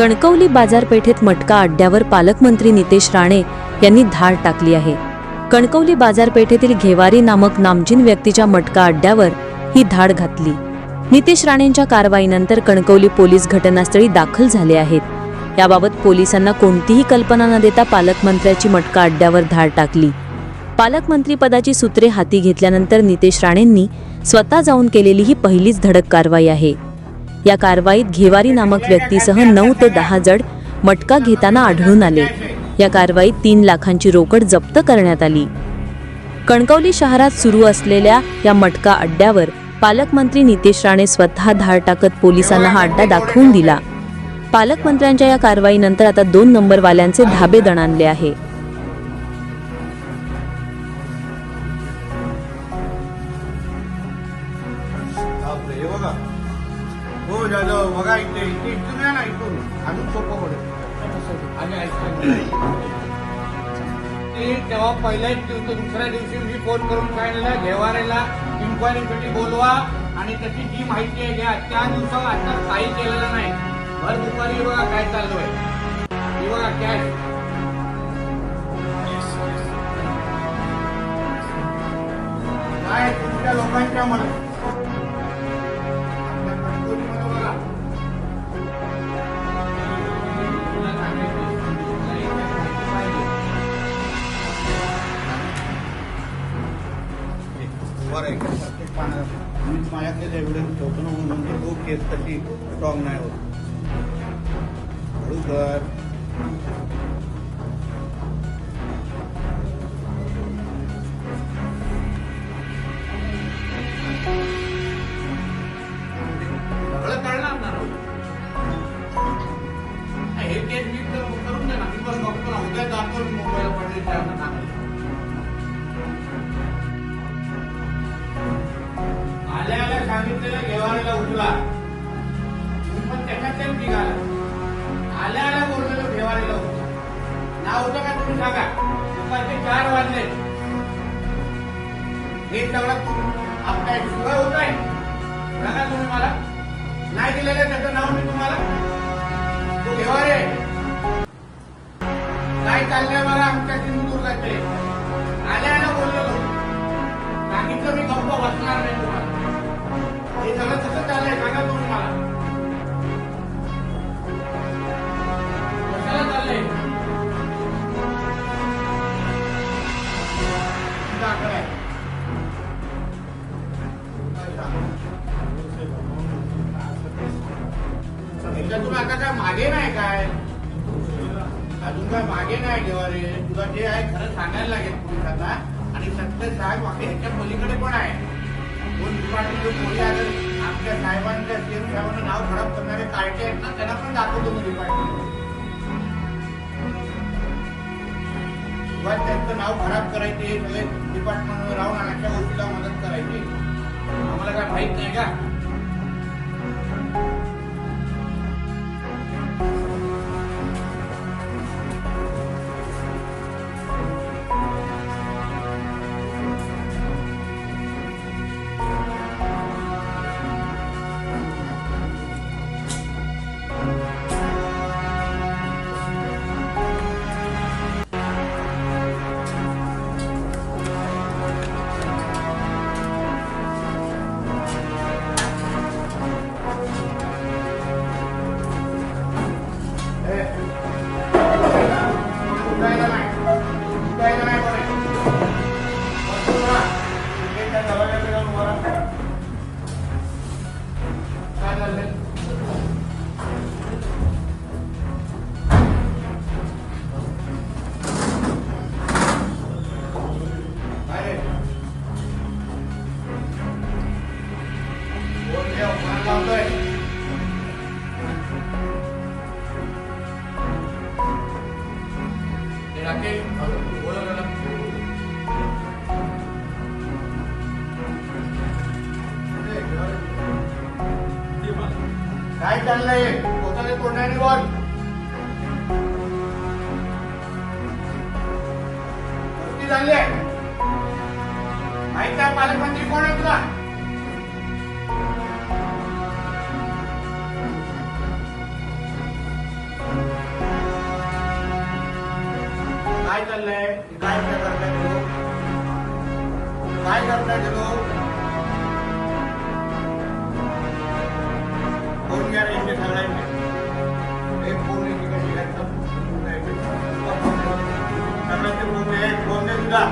कणकवली बाजारपेठेत मटका अड्ड्यावर पालकमंत्री नितेश राणे यांनी धाड टाकली आहे. कणकवली बाजारपेठेतील घेवारी नामक नामचीन व्यक्तीच्या मटका अड्ड्यावर ही धाड घातली. नितेश राणेंच्या कारवाईनंतर कणकवली पोलीस घटनास्थळी दाखल झाले आहेत. याबाबत पोलिसांना कोणतीही कल्पना न देता पालकमंत्र्याची मटका अड्ड्यावर धाड टाकली. पालकमंत्रीपदाची सूत्रे हाती घेतल्यानंतर नितेश राणेंनी स्वतः जाऊन केलेली ही पहिलीच धडक कारवाई आहे. या कारवाईत घेवारी नामक व्यक्तीसह नऊ ते दहा जड मटका घेताना आढळून आले. या कारवाईत तीन लाखांची रोकड जप्त करण्यात आली. कणकवली शहरात सुरू असलेल्या या मटका अड्ड्यावर पालकमंत्री नितेश राणे स्वतः धाड टाकत पोलिसांना हा अड्डा दाखवून दिला. पालकमंत्र्यांच्या या कारवाईनंतर आता दोन नंबरवाल्यांचे धाबे दणाणले आहे. हे बघा. हो जाधव बघा इथे इथे इथून या ना इथून. अजून सोपं पडेल. आणि तेव्हा पहिल्याच दिवशी दुसऱ्या दिवशी मी फोन करून सांगितलं घेवारेला इन्क्वायरीसाठी बोलवा. आणि त्याची जी माहिती आहे घ्या. त्या दिवसावर आता काही केलेलं नाही. भर दुपारी बघा काय चालू आहे. बघा कॅश काय तुमच्या लोकांच्या मनात? मी एव्हिडन्स ठेवतो ना म्हणून म्हणजे तो केस तशी स्ट्रॉंग नाही होत. हळू कर हे केस मी करून द्या ना. मी बस डॉक्टर उद्या दाखवून मोबाईल मुंबईला पडले त्यांना सांगायला उठला. पण त्याच्यात निघाला. आल्या आल्या बोललेलं घेवारीला उठला. ना होतं का तुम्ही सांगा? दुपारचे चार वाजले. हे सगळं आपल्या शिवाय होत आहे. सांगा तुम्ही मला. नाही दिलेलं त्याचं नाव मी तुम्हाला. तो घेवारे काय चाललंय मला आमच्या सिंधुदुर्गाचे? आल्या आल्या बोललेलो सांगितलं मी गप्प बसणार नाही तुम्हाला. मागे नाही काय अजून काय मागे नाही घेवारे तुला जे आहे खरं सांगायला लागेल पोलिसांना. आणि सत्य साहेब मागे ह्याच्या पलीकडे पण आहे. दोन डिपार्टमेंट पोलीस आहेत आमच्या साहेबांच्या सीएम साहेबांना नाव खराब करणारे कार्टे आहेत ना त्यांना पण दाखवतो मी डिपार्टमेंट त्यांचं नाव खराब करायचे सगळे डिपार्टमेंटवर राहून अशा गोष्टीला मदत करायची आम्हाला काय माहीत नाही का? काय I can lay. Totally put anyone. झाले माहीत आहे पालकमंत्री कोण आहे तुला काय चाललंय काय करताय काय करताय लोक सगळ्यांचे फोन दे एक फोन दे तुझा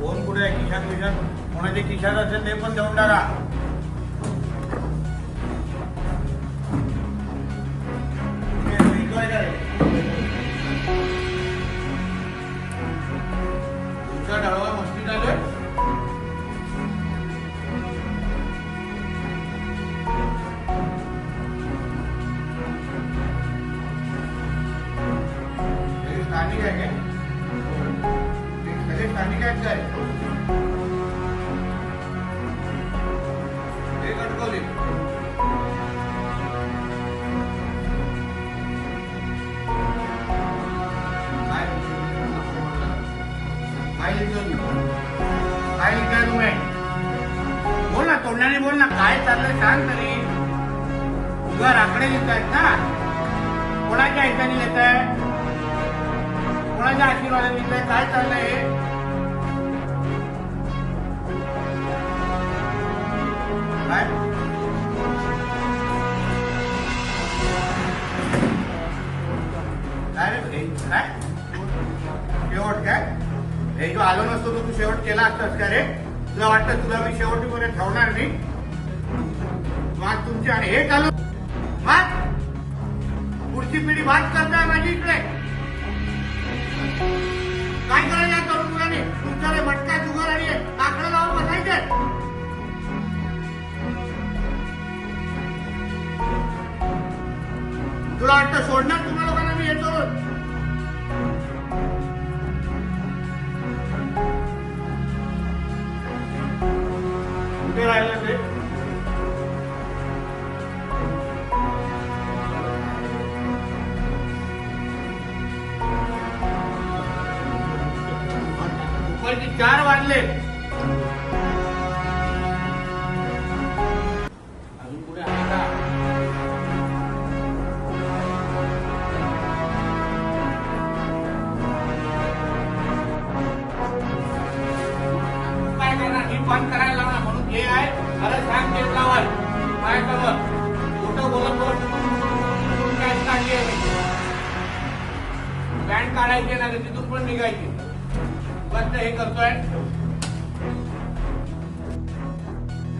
फोन कुठे आहे खिशात खिशात कोणाच्या खिशात असेल ते पण देऊन टाका काय विचार तुम्ही? बोल ना तोंडाने बोल ना काय चाललंय सांग तरी. तुझा राकडे येत आहेत ना. कोणाच्या हिताने येत आहे कोणाच्या आशीर्वादाने लिहित आहे काय चाललंय काय? काय रे? काय? शेवट काय? हे जो आलो नसतो तो तू शेवट केला असतास का रे? तुला वाटतं तुला मी शेवटीपर्यंत ठेवणार नाही? मग तुमची आणि हे चालू मग पुढची पिढी भात करताय माझी इकडे. काय करायचं या तरुण मुलांनी तुमच्याकडे मटका जुगार आणि आकडे लावून बसायचे. तुला वाटतं सोडणार बंद करायला लावणार म्हणून हे आहे. अरे सांग ते लावाल. काय कर खोटं बोलत बोल कॅश काढली आहे बँड काढायची ना तिथून पण निघायची. बस हे करतोय.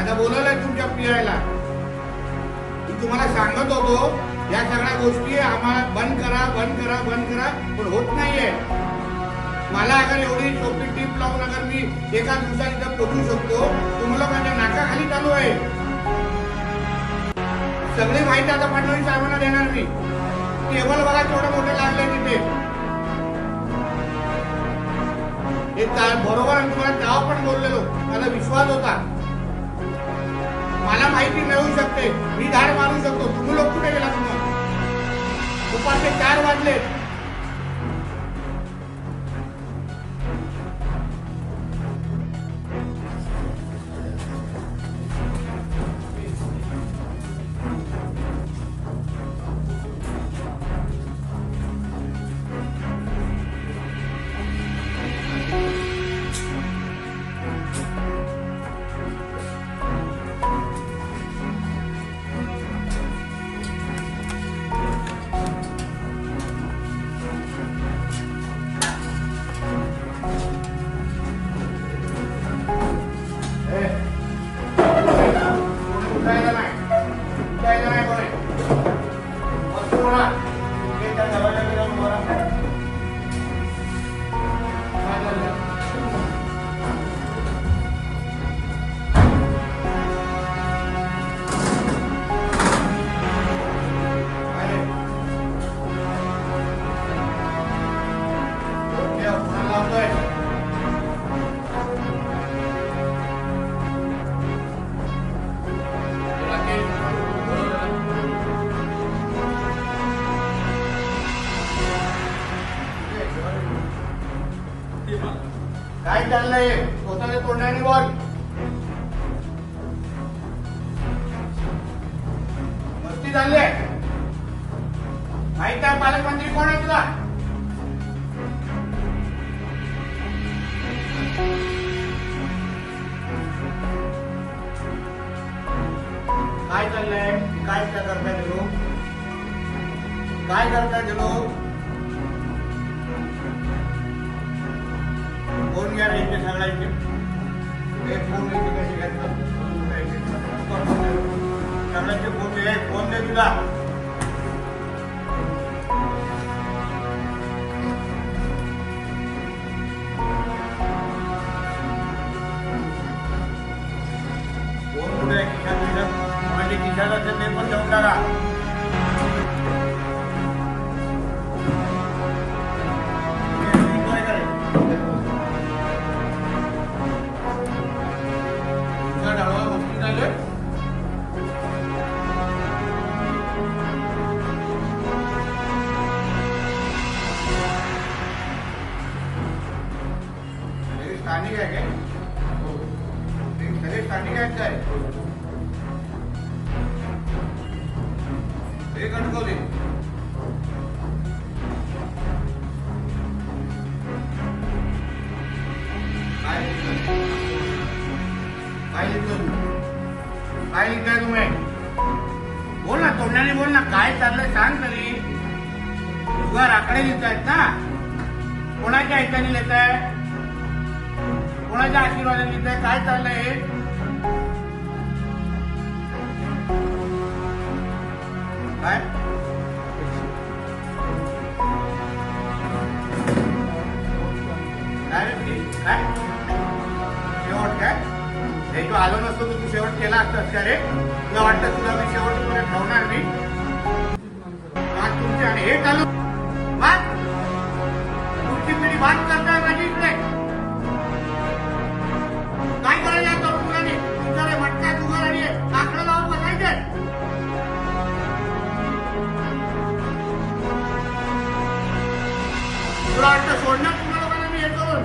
आता बोलवलंय तुमच्या पियायला मी तुम्हाला सांगत होतो या सगळ्या गोष्टी आम्हाला बंद करा बंद करा बंद करा पण होत नाहीये. मला अगर एवढी सोपी टीप लावून अगर मी एका दिवसात इथं पोहोचू शकतो तुम्हाला माझ्या नाकाखाली चालू आहे. सगळी माहिती आता फडणवीस साहेबांना देणार मी. टेबल बघा केवढं मोठं लागले तिथे. हे बरोबर आणि तुम्हाला तेव्हा पण बोललेलो त्याला विश्वास होता. मला माहिती मिळवू शकते. मी धाड मारू शकतो. तुम्ही लोक कुठे गेला तुम्हाला दुपारचे चार वाजले. काय चाललंय स्वतःच्या तोंडाने बोल मस्ती झाली माहीत आहे पालकमंत्री कोण आहे तुला? काय चाललंय? काय काय करताय ते लोक? काय करताय ते लोक? फोन घ्या रे इथे सगळ्यांचे हे फोन इथे कसे घ्यायचं सगळ्यांचे फोन दे फोन दे तुला फोन कुठे आहे? खिशात खिशात म्हणजे खिशात असेल ते पण देऊन टाका स्थानिक आहे. काय हे सगळे स्थानिक आहेत. काय हे कणकवली काय काय लिहिलं काय लिहिताय तुम्ही बोल ना तोंडाने बोल ना काय चाललंय सांग तरी. तुझा राखडे लिहित आहेत ना. कोणाच्या ऐकाने लिहित आहे कोणाच्या आशीर्वादाने लिहिताय? काय चाललंय हे? काय? काय शेवट काय? हे तू आलो नसतो तर तू शेवट केला असतास का रे? तुला वाटतं तुला मी शेवट तुला ठेवणार नाही? आज तुमचे आणि हे चालू तुमची पिढी बात करताय माझी इकडे. तुला वाटतं सोडणार तुम्हाला लोकांना मी हे करून